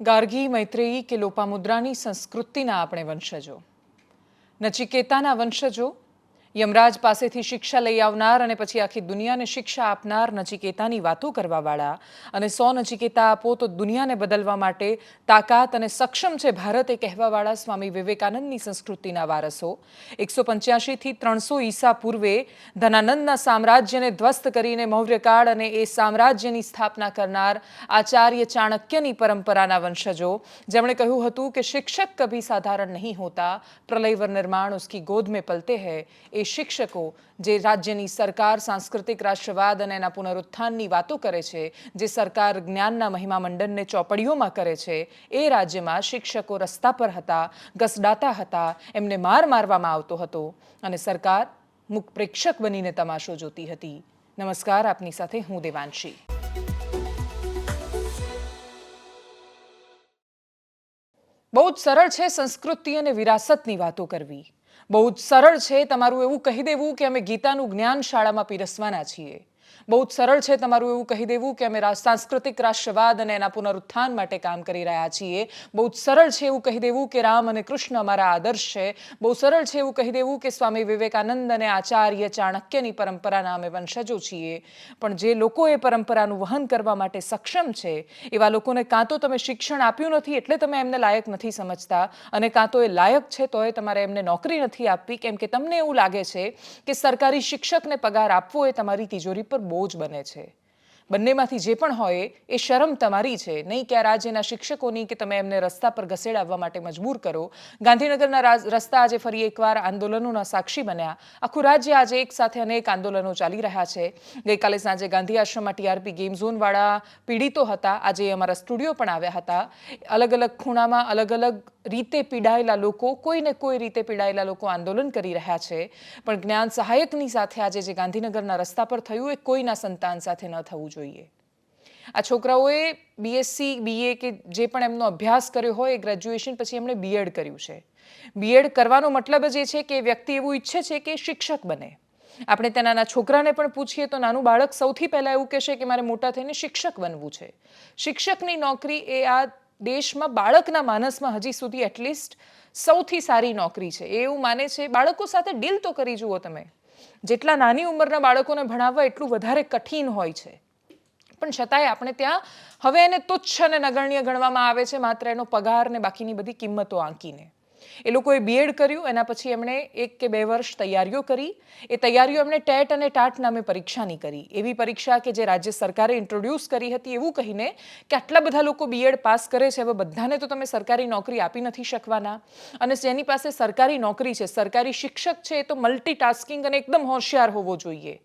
ગાર્ગી મૈત્રેયી કે લોપામુદ્રાની સંસ્કૃતિના આપણે વંશજો? નચિકેતાના વંશજો યમરાજ પાસેથી શિક્ષા લઈ આવનાર અને પછી આખી દુનિયાને શિક્ષા આપનાર નચિકેતાની વાતો કરવાવાળા. અને સો નચિકેતા આપો તો દુનિયાને બદલવા માટે તાકાત અને સક્ષમ છે ભારત એ કહેવાવાળા સ્વામી વિવેકાનંદની સંસ્કૃતિના વારસો. એકસો પંચ્યાસીથી ત્રણસો ઈસા પૂર્વે ધનાનંદના સામ્રાજ્યને ધ્વસ્ત કરીને મૌર્યકાળ અને એ સામ્રાજ્યની સ્થાપના કરનાર આચાર્ય ચાણક્યની પરંપરાના વંશજો. જેમણે કહ્યું હતું કે શિક્ષક કભી સાધારણ નહીં હોતા, પ્રલયવર નિર્માણ ઉસકી ગોદ में પલતે हैं એ શિક્ષકો જે રાજ્યની સરકાર, સાંસ્કૃતિક રાષ્ટ્રવાદ અને એના પુનરુત્થાનની વાતો કરે છે, જે સરકાર જ્ઞાનના મહિમા મંડનને ચોપડીઓમાં કરે છે, એ રાજ્યમાં શિક્ષકો રસ્તા પર હતા ગસડાતા હતા, એમને માર મારવામાં આવતો હતો અને સરકાર મુક પ્રેક્ષક બનીને તમાશો જોતી હતી. નમસ્કાર, આપની સાથે હું દેવાંશી. બહુ જ સરળ છે સંસ્કૃતિ અને વિરાસતની વાતો કરવી. બહુ જ સરળ છે તમારું એવું કહી દેવું કે અમે ગીતાનું જ્ઞાન શાળામાં પીરસવાના છીએ. બહુ જ સરળ છે તમારું એવું કહી દેવું કે અમે સાંસ્કૃતિક રાષ્ટ્રવાદ અને એના પુનરુત્થાન માટે કામ કરી રહ્યા છીએ. બહુ જ સરળ છે એવું કહી દેવું કે રામ અને કૃષ્ણ અમારા આદર્શ છે. બહુ સરળ છે એવું કહી દેવું કે સ્વામી વિવેકાનંદ અને આચાર્ય ચાણક્યની પરંપરાના અમે વંશજો છીએ. પણ જે લોકો એ પરંપરાનું વહન કરવા માટે સક્ષમ છે, એવા લોકોને કાં તો તમે શિક્ષણ આપ્યું નથી એટલે તમે એમને લાયક નથી સમજતા અને કાં તો એ લાયક છે તોય તમારે એમને નોકરી નથી આપવી. કેમ કે તમને એવું લાગે છે કે સરકારી શિક્ષકને પગાર આપવો એ તમારી તિજોરી પર બોજ બને છે. બંનેમાંથી જે પણ હોય, એ શરમ તમારી છે. નહીં કે આ રાજ્યના શિક્ષકોની કે તમે એમને રસ્તા પર ઘસેડાવવા માટે મજબૂર કરો. ગાંધીનગરના રસ્તા આજે ફરી એકવાર આંદોલનોના સાક્ષી બન્યા. આખું રાજ્ય આજે એક સાથે અનેક આંદોલનો ચાલી રહ્યા છે. ગઈકાલે સાંજે ગાંધી આશ્રમમાં ટીઆરપી ગેમ ઝોનવાળા પીડિતો હતા. આજે અમારા સ્ટુડિયો પણ આવ્યા હતા. અલગ અલગ ખૂણામાં અલગ અલગ રીતે પીડાયેલા લોકો કોઈને કોઈ રીતે પીડાયેલા લોકો આંદોલન કરી રહ્યા છે. પણ જ્ઞાન સહાયકની સાથે આજે જે ગાંધીનગરના રસ્તા પર થયું એ કોઈના સંતાન સાથે ન થવું જોઈએ. આ છોકરાઓએ બીએસસી બીએ કે જે પણ એમનો અભ્યાસ કર્યો હોય એ ગ્રેજ્યુએશન પછી એમણે બીએડ કર્યું છે. બીએડ કરવાનો મતલબ જ એ છે કે વ્યક્તિ એવું ઈચ્છે છે કે શિક્ષક બને. આપણે ત્યાં છોકરાને પણ પૂછીએ તો નાનું બાળક સૌથી પહેલાં એવું કહેશે કે મારે મોટા થઈને શિક્ષક બનવું છે. શિક્ષકની નોકરી એ આ દેશમાં બાળકના માનસમાં હજી સુધી એટલીસ્ટ સૌથી સારી નોકરી છે. એ એવું માને છે, બાળકો સાથે ડીલ તો કરી જુઓ તમે. જેટલા નાની ઉંમરના બાળકોને ભણાવવા એટલું વધારે કઠિન હોય છે. પણ છતાંય આપણે ત્યાં હવે એને તુચ્છ અને નગણ્ય ગણવામાં આવે છે, માત્ર એનો પગાર ને બાકીની બધી કિંમતો આંકીને. એ લોકોએ બીએડ કર્યું, એના પછી એમણે એક કે બે વર્ષ તૈયારીઓ કરી. એ તૈયારીઓ એમણે ટેટ અને ટાટ નામે પરીક્ષાની કરી. એવી પરીક્ષા કે જે રાજ્ય સરકારે ઇન્ટ્રોડ્યુસ કરી હતી એવું કહીને કે આટલા બધા લોકો બીએડ પાસ કરે છે, હવે બધાને તો તમે સરકારી નોકરી આપી નથી શકવાના. અને જેની પાસે સરકારી નોકરી છે, સરકારી શિક્ષક છે, એ તો મલ્ટીટાસ્કિંગ અને એકદમ હોશિયાર હોવો જોઈએ.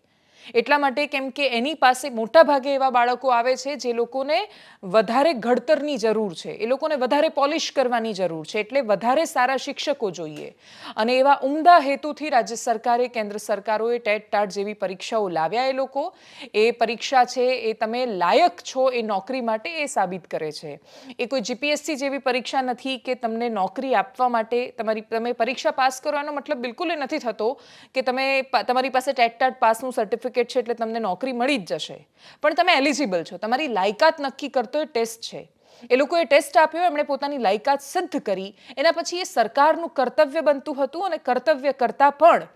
એટલા માટે કેમ કે એની પાસે મોટા ભાગે એવા બાળકો આવે છે જે લોકોને વધારે ઘડતરની જરૂર છે. એ લોકોને વધારે પોલિશ કરવાની જરૂર છે. એટલે વધારે સારા શિક્ષકો જોઈએ. અને એવા ઉમદા હેતુથી રાજ્ય સરકારે, કેન્દ્ર સરકારોએ ટેટ ટાટ જેવી પરીક્ષાઓ લાવ્યા એ લોકો. એ પરીક્ષા છે એ તમે લાયક છો એ નોકરી માટે એ સાબિત કરે છે. એ કોઈ જીપીએસસી જેવી પરીક્ષા નથી કે તમને નોકરી આપવા માટે તમારી, તમે પરીક્ષા પાસ કરવાનો મતલબ બિલકુલ એ નથી થતો કે તમે તમારી પાસે ટેટ ટાટ પાસનું સર્ટિફિકેટ છે એટલે તમને નોકરી મળી જ જશે. પણ તમે એલિજિબલ છો. તમારી લાયકાત નક્કી કરતો એ ટેસ્ટ છે. એ લોકોએ ટેસ્ટ આપ્યો, એમણે પોતાની લાયકાત સિદ્ધ કરી. એના પછી એ સરકારનું કર્તવ્ય બનતું હતું અને કર્તવ્ય કરતાં પણ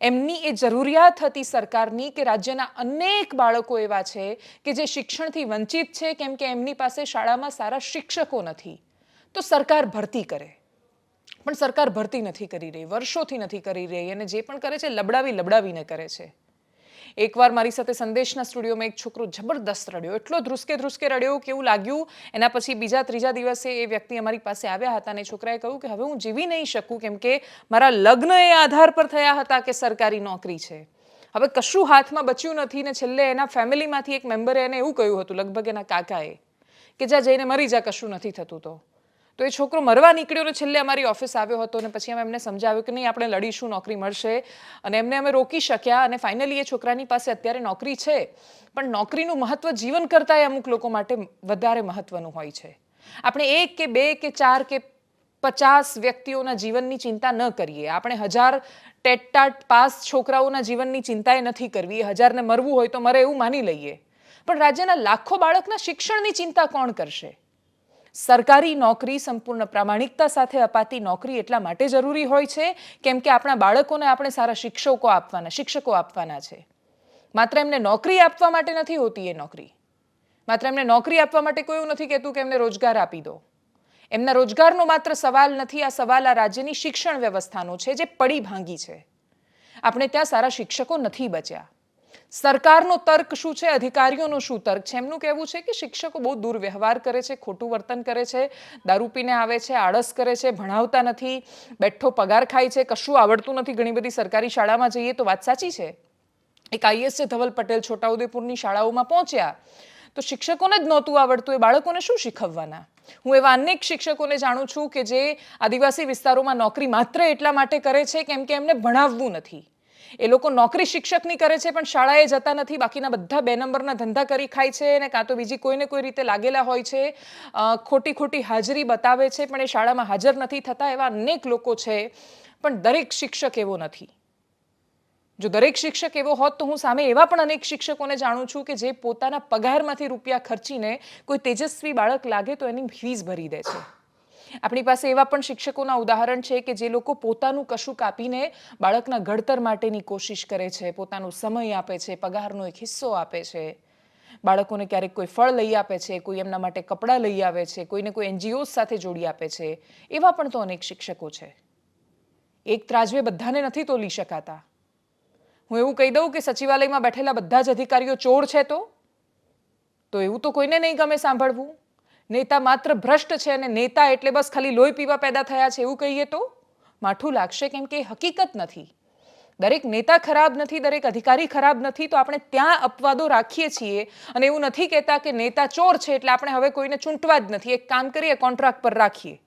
એમની એ જરૂરિયાત હતી સરકારની કે રાજ્યના અનેક બાળકો એવા છે કે જે શિક્ષણથી વંચિત છે, કેમ કે એમની પાસે શાળામાં સારા શિક્ષકો નથી. તો સરકાર ભરતી કરે. પણ સરકાર ભરતી નથી કરી રહી. વર્ષોથી નથી કરી રહી અને જે પણ કરે છે, લબડાવી લબડાવીને કરે છે. એકવાર મારી સાથે સંદેશના સ્ટુડિયોમાં એક છોકરો જબરદસ્ત રડ્યો. એટલો ધ્રુસકે ધ્રુસકે રડ્યો કેવું લાગ્યું, એના પછી બીજા ત્રીજા દિવસે એ વ્યક્તિ અમારી પાસે આવ્યા હતા અને છોકરાએ કહ્યું કે હવે હું જીવી નહીં શકું કેમ કે મારા લગ્ન એ આધાર પર થયા હતા કે સરકારી નોકરી છે. હવે કશું હાથમાં બચ્યું નથી ને છેલ્લે એના ફેમિલીમાંથી એક મેમ્બરે એને એવું કહ્યું હતું, લગભગ એના કાકાએ, કે જા જઈને મરી જા, કશું નથી થતું તો. તો એ છોકરો મરવા નીકળ્યો ને છેલ્લે અમારી ઓફિસ આવ્યો હતો અને પછી અમે એમને સમજાવ્યું કે નહીં, આપણે લડીશું, નોકરી મળશે. અને એમને અમે રોકી શક્યા અને ફાઇનલી એ છોકરાની પાસે અત્યારે નોકરી છે. પણ નોકરીનું મહત્વ જીવન કરતાં અમુક લોકો માટે વધારે મહત્વનું હોય છે. આપણે એક કે બે કે ચાર કે પચાસ વ્યક્તિઓના જીવનની ચિંતા ન કરીએ. આપણે હજાર ટેટટાટ પાસ છોકરાઓના જીવનની ચિંતાએ નથી કરવી. હજારને મરવું હોય તો મરે એવું માની લઈએ. પણ રાજ્યના લાખો બાળકના શિક્ષણની ચિંતા કોણ કરશે? સરકારી નોકરી સંપૂર્ણ પ્રામાણિકતા સાથે અપાતી નોકરી એટલા માટે જરૂરી હોય છે, કેમ કે આપણા બાળકોને આપણે સારા શિક્ષકો આપવાના શિક્ષકો આપવાના છે. માત્ર એમને નોકરી આપવા માટે નથી હોતી એ નોકરી. માત્ર એમને નોકરી આપવા માટે કોઈ એવું નથી કહેતું કે એમને રોજગાર આપી દો. એમના રોજગારનો માત્ર સવાલ નથી, આ સવાલ આ રાજ્યની શિક્ષણ વ્યવસ્થાનો છે, જે પડી ભાંગી છે. આપણે ત્યાં સારા શિક્ષકો નથી બચ્યા. સરકારનો તર્ક શું છે? અધિકારીઓનો શું તર્ક છે? એમનું કહેવું છે કે શિક્ષકો બહુ દુર્વ્યવહાર કરે છે, ખોટું વર્તન કરે છે, દારૂ પીને આવે છે, આળસ કરે છે, ભણાવતા નથી, બેઠો પગાર ખાય છે, કશું આવડતું નથી. ઘણી બધી સરકારી શાળામાં જઈએ તો વાત સાચી છે. એક આઈએસ છે ધવલ પટેલ છોટાઉદેપુરની શાળાઓમાં પહોંચ્યા. તો શિક્ષકોને જ નહોતું આવડતું, એ બાળકોને શું શીખવવાના? હું એવા અનેક શિક્ષકોને જાણું છું કે જે આદિવાસી વિસ્તારોમાં નોકરી માત્ર એટલા માટે કરે છે કેમ કે એમને ભણાવવું નથી. એ લોકો નોકરી શિક્ષકની કરે છે, પણ શાળાએ જતા નથી. બાકીના બધા બે નંબરના ધંધા કરી ખાય છે અને કાં તો બીજી કોઈને કોઈ રીતે લાગેલા હોય છે. ખોટી ખોટી હાજરી બતાવે છે, પણ એ શાળામાં હાજર નથી થતા એવા અનેક લોકો છે, પણ દરેક શિક્ષક એવો નથી. જો દરેક શિક્ષક એવો હોત તો હું સામે એવા પણ અનેક શિક્ષકોને જાણું છું કે જે પોતાના પગારમાંથી રૂપિયા ખર્ચીને કોઈ તેજસ્વી બાળક લાગે તો એની ફીસ ભરી દે છે. આપણી પાસે એવા પણ શિક્ષકોના ઉદાહરણ છે કે જે લોકો પોતાનું કશું કાપીને બાળકના ઘડતર માટેની કોશિશ કરે છે, પોતાનો સમય આપે છે, પગારનો એક હિસ્સો આપે છે. બાળકોને ક્યારેક કોઈ ફળ લઈ આપે છે, કોઈ એમના માટે કપડાં લઈ આવે છે, કોઈને કોઈ એનજીઓ સાથે જોડી આપે છે. એવા પણ તો અનેક શિક્ષકો છે. એક ત્રાજવે બધાને નથી તોલી શકાતા. હું એવું કહી દઉં કે સચિવાલયમાં બેઠેલા બધા જ અધિકારીઓ ચોર છે તો? તો એવું તો કોઈને નહીં ગમે સાંભળવું. નેતા માત્ર ભ્રષ્ટ છે અને નેતા એટલે બસ ખાલી લોહી પીવા પેદા થયા છે એવું કહીએ તો? માઠું લાગશે કેમ કે હકીકત નથી. દરેક નેતા ખરાબ નથી, દરેક અધિકારી ખરાબ નથી, તો આપણે ત્યાં અપવાદો રાખીએ છીએ. અને એવું નથી કહેતા કે નેતા ચોર છે એટલે આપણે હવે કોઈને ચૂંટવા જ નથી. એક કામ કરીએ, કોન્ટ્રાક્ટ પર રાખીએ.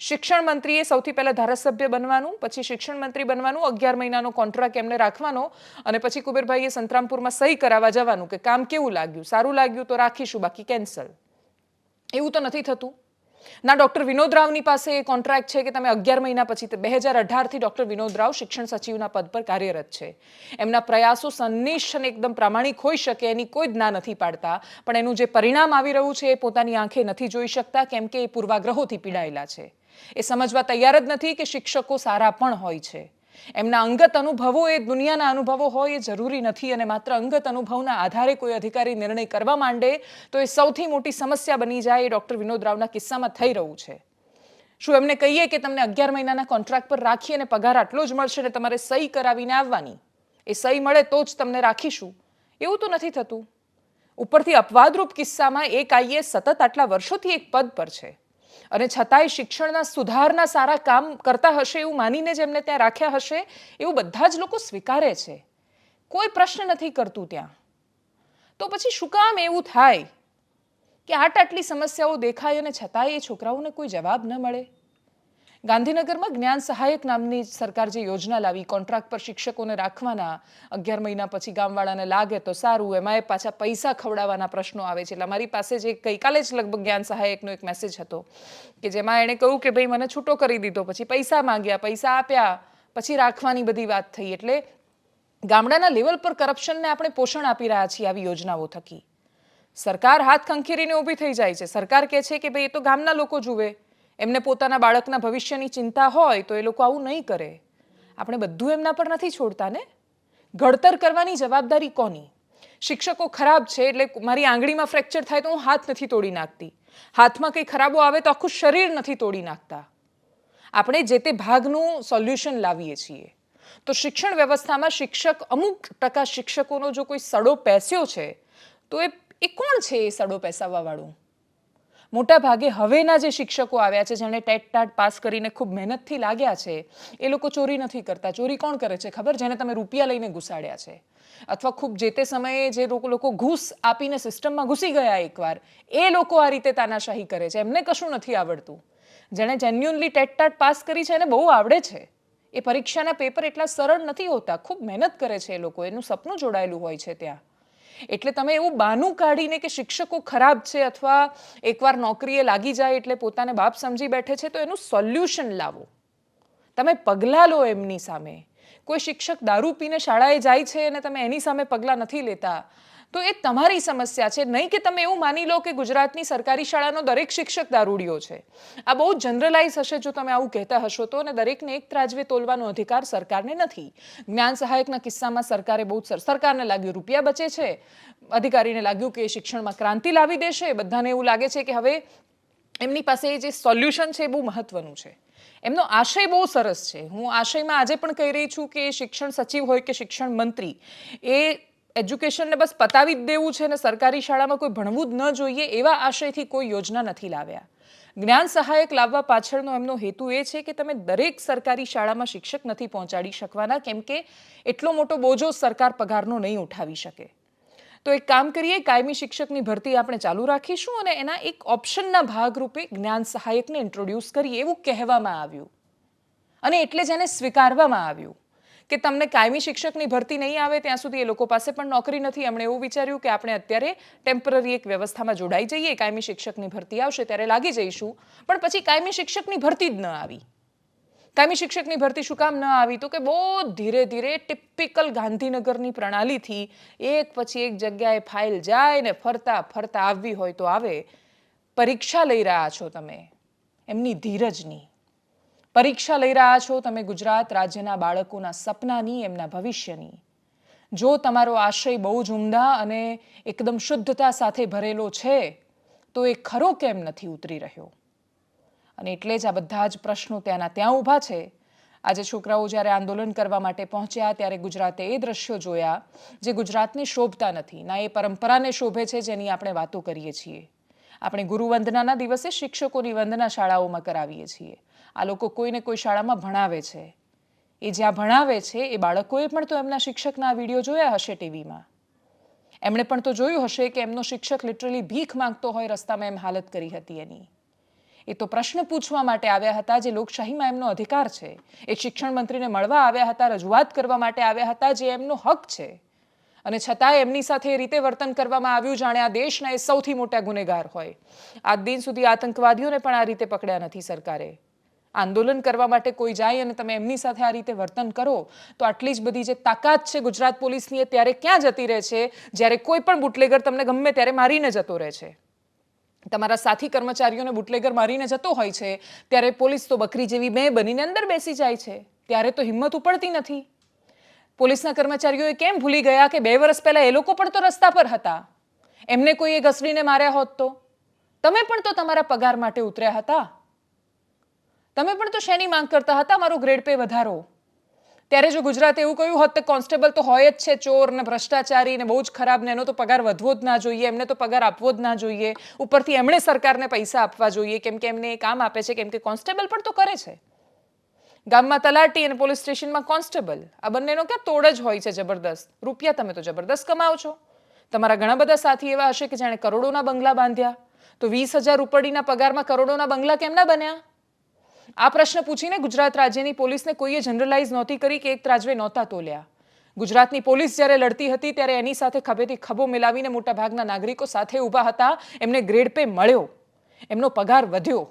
શિક્ષણ મંત્રીએ સૌથી પહેલા ધારાસભ્ય બનવાનું, પછી શિક્ષણ મંત્રી બનવાનું, અગિયાર મહિનાનો કોન્ટ્રાક્ટ એમને રાખવાનો, અને પછી કુબેરભાઈએ સંતરામપુરમાં સહી કરાવવા જવાનું કે કામ કેવું લાગ્યું? સારું લાગ્યું તો રાખીશું, બાકી કેન્સલ. એવું તો નથી થતું. ના, ડૉક્ટર વિનોદ રાવની પાસે એ કોન્ટ્રાક્ટ છે કે તમે અગિયાર મહિના પછી બે હજાર અઢારથી ડૉક્ટર વિનોદ રાવ શિક્ષણ સચિવના પદ પર કાર્યરત છે. એમના પ્રયાસો સંનિષ્ઠ અને એકદમ પ્રામાણિક હોઈ શકે એની કોઈ જ ના નથી પાડતા. પણ એનું જે પરિણામ આવી રહ્યું છે એ પોતાની આંખે નથી જોઈ શકતા, કેમ કે એ પૂર્વાગ્રહોથી પીડાયેલા છે. એ સમજવા તૈયાર જ નથી કે શિક્ષકો સારા પણ હોય છે. એમના અંગત અનુભવો એ દુનિયાના અનુભવો હોય એ જરૂરી નથી અને માત્ર અંગત અનુભવના આધારે કોઈ અધિકારી નિર્ણય કરવા માંડે તો એ સૌથી મોટી સમસ્યા બની જાય એ ડૉક્ટર વિનોદ રાવના કિસ્સામાં થઈ રહ્યું છે. શું એમને કહીએ કે તમને અગિયાર મહિનાના કોન્ટ્રાક્ટ પર રાખી અને પગાર આટલો જ મળશે ને તમારે સહી કરાવીને આવવાની? એ સહી મળે તો જ તમને રાખીશું. એવું તો નથી થતું. ઉપરથી અપવાદરૂપ કિસ્સામાં એક આઈએ સતત આટલા વર્ષોથી એક પદ પર છે. અને છતાંય શિક્ષણના સુધારના સારા કામ કરતા હશે એવું માનીને જ એમને ત્યાં રાખ્યા હશે, એવું બધા જ લોકો સ્વીકારે છે. કોઈ પ્રશ્ન નથી કરતું ત્યાં. તો પછી શું કામ એવું થાય? કે આટ આટલી સમસ્યાઓ દેખાય અને છતાંય એ છોકરાઓને કોઈ જવાબ ન મળે? ગાંધીનગરમાં જ્ઞાન સહાયક નામની સરકાર જે યોજના લાવી, કોન્ટ્રાક્ટ પર શિક્ષકોને રાખવાના અગિયાર મહિના પછી ગામવાળાને લાગે તો સારું એમાં એ પાછા પૈસા ખવડાવવાના પ્રશ્નો આવે છે. એટલે મારી પાસે જે ગઈકાલે જ લગભગ જ્ઞાન સહાયકનો એક મેસેજ હતો કે જેમાં એણે કહ્યું કે ભાઈ, મને છૂટો કરી દીધો, પછી પૈસા માંગ્યા, પૈસા આપ્યા, પછી રાખવાની બધી વાત થઈ. એટલે ગામડાના લેવલ પર કરપ્શનને આપણે પોષણ આપી રહ્યા છીએ આવી યોજનાઓ થકી. સરકાર હાથ ખંખેરીને ઊભી થઈ જાય છે. સરકાર કહે છે કે ભાઈ, એ તો ગામના લોકો જુએ એમને પોતાના બાળકના ભવિષ્યની ચિંતા હોય તો એ લોકો આવું નહીં કરે. આપણે બધું એમના પર નથી છોડતા ને? ઘડતર કરવાની જવાબદારી કોની? શિક્ષકો ખરાબ છે એટલે મારી આંગળીમાં ફ્રેક્ચર થાય તો હું હાથ નથી તોડી નાખતી. હાથમાં કંઈ ખરાબો આવે તો આખું શરીર નથી તોડી નાખતા. આપણે જે તે ભાગનું સોલ્યુશન લાવીએ છીએ. તો શિક્ષણ વ્યવસ્થામાં શિક્ષક, અમુક ટકા શિક્ષકોનો જો કોઈ સડો પેસ્યો છે, તો એ કોણ છે એ સડો પેસાવવાવાળું? મોટા ભાગે હવેના જે શિક્ષકો આવ્યા છે જેણે ટેટ ટાટ પાસ કરીને ખૂબ મહેનતથી લાગ્યા છે, એ લોકો ચોરી નથી કરતા. ચોરી કોણ કરે છે ખબર? જેને તમે રૂપિયા લઈને ઘુસાડ્યા છે. અથવા ખૂબ જે તે સમયે જે લોકો ઘૂસ આપીને સિસ્ટમમાં ઘૂસી ગયા એકવાર, એ લોકો આ રીતે તાનાશાહી કરે છે. એમને કશું નથી આવડતું. જેણે જેન્યુઅનલી ટેટ ટાટ પાસ કરી છે એને બહુ આવડે છે. એ પરીક્ષાના પેપર એટલા સરળ નથી હોતા. ખૂબ મહેનત કરે છે એ લોકો. એનું સપનું જોડાયેલું હોય છે ત્યાં. એટલે તમે એવું બાનું કાઢીને કે શિક્ષકો ખરાબ છે અથવા એકવાર નોકરીએ લાગી જાય એટલે પોતાને બાપ સમજી બેઠે છે, તો એનું સોલ્યુશન લાવો. તમે પગલાં લો એમની સામે. કોઈ શિક્ષક દારૂ પીને શાળાએ જાય છે અને તમે એની સામે પગલાં નથી લેતા તો એ તમારી સમસ્યા છે. નહીં કે તમે એવું માની લો કે ગુજરાતની સરકારી શાળાનો દરેક શિક્ષક દારૂડિયો છે. આ બહુ જનરલાઇઝ હશે જો તમે આવું કહેતા હશો તો અને દરેકને એક ત્રાજવે તોલવાનો અધિકાર સરકારને નથી. જ્ઞાન સહાયકના કિસ્સામાં સરકારે બહુ સરકારને લાગ્યું રૂપિયા બચે છે. અધિકારીને લાગ્યું કે શિક્ષણમાં ક્રાંતિ લાવી દેશે. બધાને એવું લાગે છે કે હવે એમની પાસે જે સોલ્યુશન છે એ બહુ મહત્વનું છે. એમનો આશય બહુ સરસ છે. હું આશયમાં આજે પણ કહી રહી છું કે શિક્ષણ સચિવ હોય કે શિક્ષણ મંત્રી, એ એજ્યુકેશનને બસ પતાવી જ દેવું છે અને સરકારી શાળામાં કોઈ ભણવું જ ન જોઈએ એવા આશયથી કોઈ યોજના નથી લાવ્યા. જ્ઞાન સહાયક લાવવા પાછળનો એમનો હેતુ એ છે કે તમે દરેક સરકારી શાળામાં શિક્ષક નથી પહોંચાડી શકવાના, કેમ કે એટલો મોટો બોજો સરકાર પગારનો નહીં ઉઠાવી શકે. તો એક કામ કરીએ, કાયમી શિક્ષકની ભરતી આપણે ચાલુ રાખીશું અને એના એક ઓપ્શનના ભાગરૂપે જ્ઞાન સહાયકને ઇન્ટ્રોડ્યુસ કરીએ એવું કહેવામાં આવ્યું. અને એટલે જ એને સ્વીકારવામાં આવ્યું. કે તમને કાયમી શિક્ષકની ભરતી નહીં આવે, ત્યાં સુધી એ લોકો પાસે પણ નોકરી નથી. એમણે એવું વિચાર્યું કે આપણે અત્યારે ટેમ્પરરી એક વ્યવસ્થામાં જોડાઈ જઈએ, કાયમી શિક્ષકની ભરતી આવશે ત્યારે લાગી જઈશું. પણ પછી કાયમી શિક્ષકની ભરતી જ ન આવી. કાયમી શિક્ષકની ભરતી શું કામ ન આવી? તો કે બહુ ધીરે ધીરે ટિપિકલ ગાંધીનગરની પ્રણાલીથી એક પછી એક જગ્યાએ ફાઇલ જાય ને ફરતા ફરતા આવવી હોય તો આવે. પરીક્ષા લઈ રહ્યા છો તમે. એમની ધીરજની. પરીક્ષા લઈ રહ્યા છો તમે ગુજરાત રાજ્યના બાળકોના સપનાની, એમના ભવિષ્યની. જો તમારો આશય બહુ જ ઉમદા અને એકદમ શુદ્ધતા સાથે ભરેલો છે, તો એ ખરો કેમ નથી ઉતરી રહ્યો? અને એટલે જ આ બધા જ પ્રશ્નો ત્યાંના ત્યાં ઊભા છે. આજે છોકરાઓ જ્યારે આંદોલન કરવા માટે પહોંચ્યા, ત્યારે ગુજરાતે એ દ્રશ્યો જોયા જે ગુજરાતને શોભતા નથી, ના એ પરંપરાને શોભે છે જેની આપણે વાતો કરીએ છીએ. આપણે ગુરુવંદનાના દિવસે શિક્ષકોની વંદના શાળાઓમાં કરાવીએ છીએ. આ લોકો કોઈને કોઈ શાળામાં ભણાવે છે. એ જ્યાં ભણાવે છે, એ બાળકોએ પણ તો એમના શિક્ષકના વીડિયો જોયા હશે ટીવીમાં. એમણે પણ તો જોયું હશે કે એમનો શિક્ષક લિટરલી ભીખ માંગતો હોય રસ્તામાં એમ હાલત કરી હતી એની. એ તો પ્રશ્ન પૂછવા માટે આવ્યા હતા જે લોકશાહીમાં એમનો અધિકાર છે. એ શિક્ષણ મંત્રીને મળવા આવ્યા હતા, રજૂઆત કરવા માટે આવ્યા હતા જે એમનો હક છે. અને છતાંય એમની સાથે એ રીતે વર્તન કરવામાં આવ્યું જાણે આ દેશના એ સૌથી મોટા ગુનેગાર હોય. આજ દિન સુધી આતંકવાદીઓને પણ આ રીતે પકડ્યા નથી સરકારે. આંદોલન કરવા માટે કોઈ જાય અને તમે એમની સાથે આ રીતે વર્તન કરો, તો આટલી જ બધી જે તાકાત છે ગુજરાત પોલીસની એ ત્યારે ક્યાં જતી રહે છે? જ્યારે કોઈ પણ બુટલેગર તમને ગમે ત્યારે મારીને જતો રહે છે. તમારા સાથી કર્મચારીઓને બુટલેગર મારીને જતો હોય છે, ત્યારે પોલીસ તો બકરી જેવી બે બનીને અંદર બેસી જાય છે. ત્યારે તો હિંમત ઉપડતી નથી. પોલીસના કર્મચારીઓએ કેમ ભૂલી ગયા કે બે વર્ષ પહેલાં એ લોકો પણ તો રસ્તા પર હતા? એમને કોઈએ ઘસડીને માર્યા હોત તો? તમે પણ તો તમારા પગાર માટે ઉતર્યા હતા? તમે પણ તો શેની માંગ કરતા હતા? મારો ગ્રેડ પે વધારો. ત્યારે જો ગુજરાતે એવું કહ્યું હોત, તો કોન્સ્ટેબલ તો હોય જ છે, ચોર ને ભ્રષ્ટાચારી ને બહુ જ ખરાબ ને એનો તો પગાર વધવો જ ના જોઈએ, એમને તો પગાર આપવો જ ના જોઈએ. ઉપરથી એમણે સરકારને પૈસા આપવા જોઈએ, કેમ કે એમને એ કામ આપે છે, કેમ કે કોન્સ્ટેબલ પણ તો કરે છે. ગામમાં તલાટી અને પોલીસ સ્ટેશનમાં કોન્સ્ટેબલ. આ બંનેનો ક્યાં તોડ જ હોય છે જબરદસ્ત. રૂપિયા તમે તો જબરદસ્ત કમાઓ છો. તમારા ઘણા બધા સાથી એવા હશે કે જેણે કરોડોના બંગલા બાંધ્યા. તો વીસ હજાર રૂપડીના પગારમાં કરોડોના બંગલા કેમ ના બન્યા? આ પ્રશ્ન પૂછીને ગુજરાત રાજ્યની પોલીસને કોઈએ જનરલાઇઝ નહોતી કરી કે એક ત્રાજવે નહોતા તોલ્યા. ગુજરાતની પોલીસ જ્યારે લડતી હતી ત્યારે એની સાથે ખભેથી ખભો મિલાવીને મોટાભાગના નાગરિકો સાથે ઊભા હતા. એમને ગ્રેડ પે મળ્યો. એમનો પગાર વધ્યો.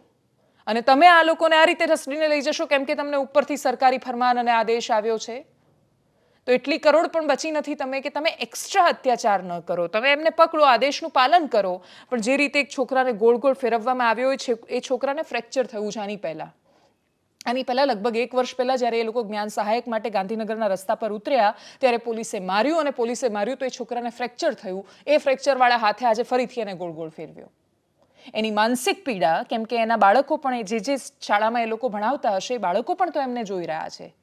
અને તમે આ લોકોને આ રીતે રસડીને લઈ જશો કેમ કે તમને ઉપરથી સરકારી ફરમાન અને આદેશ આવ્યો છે? તો એટલી કરોડ પણ બચી નથી તમે કે તમે એક્સ્ટ્રા અત્યાચાર ન કરો. તમે એમને પકડો, આદેશનું પાલન કરો. પણ જે રીતે એક છોકરાને ગોળ ગોળ ફેરવવામાં આવ્યો હોય છે, એ છોકરાને ફ્રેક્ચર થયું છે આની પહેલાં. આની પહેલાં લગભગ એક વર્ષ પહેલાં જ્યારે એ લોકો જ્ઞાન સહાયક માટે ગાંધીનગરના રસ્તા પર ઉતર્યા, ત્યારે પોલીસે માર્યું અને પોલીસે માર્યું તો એ છોકરાને ફ્રેક્ચર થયું. એ ફ્રેક્ચરવાળા હાથે આજે ફરીથી એને ગોળ ગોળ ફેરવ્યો. એની માનસિક પીડા, કેમ કે એના બાળકો પણ એ જે જે શાળામાં એ લોકો ભણાવતા હશે, એ બાળકો પણ તો એમને જોઈ રહ્યા છે.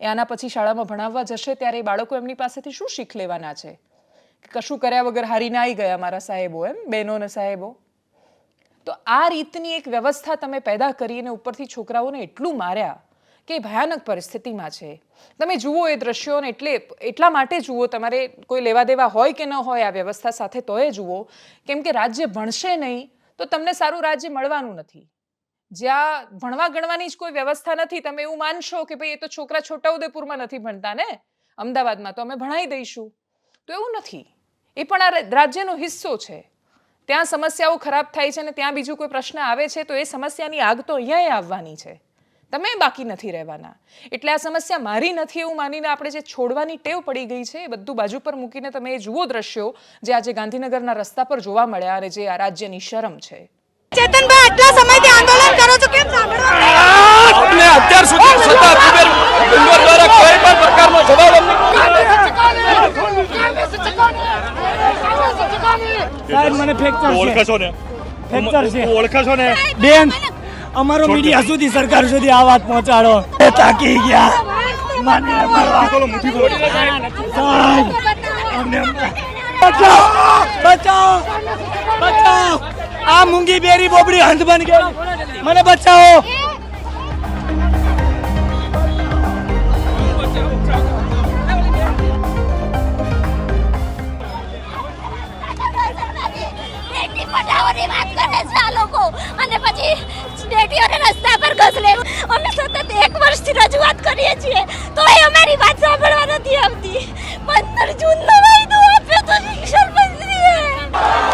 એ આના પછી શાળામાં ભણાવવા જશે, ત્યારે એ બાળકો એમની પાસેથી શું શીખ લેવાના છે? કશું કર્યા વગર હારીને આવી ગયા મારા સાહેબો એમ, બહેનો અને સાહેબો? તો આ રીતની એક વ્યવસ્થા તમે પેદા કરીને ઉપરથી છોકરાઓને એટલું માર્યા કે ભયાનક પરિસ્થિતિમાં છે. તમે જુઓ એ દ્રશ્યોને એટલે એટલા માટે જુઓ, તમારે કોઈ લેવા દેવા હોય કે ન હોય આ વ્યવસ્થા સાથે તોય જુઓ. કેમ કે રાજ્ય ભણશે નહીં તો તમને સારું રાજ્ય મળવાનું નથી. જ્યાં ભણવા ગણવાની જ કોઈ વ્યવસ્થા નથી, તમે એવું માનશો કે ભાઈ એ તો છોકરા છોટાઉદેપુરમાં નથી ભણતા ને અમદાવાદમાં, તો અમે ભણાવી દઈશું. તો એવું નથી. એ પણ આ રાજ્યનો હિસ્સો છે. ત્યાં સમસ્યાઓ ખરાબ થાય છે અને ત્યાં બીજું કોઈ પ્રશ્ન આવે છે તો એ સમસ્યાની આગ તો અહીંયા આવવાની છે. તમે બાકી નથી રહેવાના. એટલે આ સમસ્યા મારી નથી એવું માનીને આપણે જે છોડવાની ટેવ પડી ગઈ છે એ બધું બાજુ પર મૂકીને તમે એ જુઓ દ્રશ્યો જે આજે ગાંધીનગરના રસ્તા પર જોવા મળ્યા અને જે આ રાજ્યની શરમ છે. ચેતનભાઈ આટલા સમયથી આંદોલન કરો છો કેમ સાંભળવા અમને અત્યાર સુધી સત્તા કુબેર દ્વારા કોઈ પણ પ્રકારનો જવાબ અમને સાહેબ મને ફ્રેક્ચર છે. ઓળખો ને? ફ્રેક્ચર છે. તું ઓળખો છો ને? બેન અમારો મીડિયા સુધી સરકાર સુધી આ વાત પહોંચાડો. એ તાકી ગયા. મને બચાવો. બચાવો. બચાવો. આ મૂંગી બેરી બોબડી હંધ બન ગઈ. મને બચાવો. પટાઓની વાત કરે છે આ લોકો. અને પછી બેટીઓને રસ્તા પર ઘસલે. અમે સતત એક વર્ષથી રજૂઆત કરીએ છીએ. તો એ અમારી વાત સાંભળવા નથી આવતી. પંદર જૂનનો વાયદો આપ્યો તો શિક્ષણ મંત્રીએ.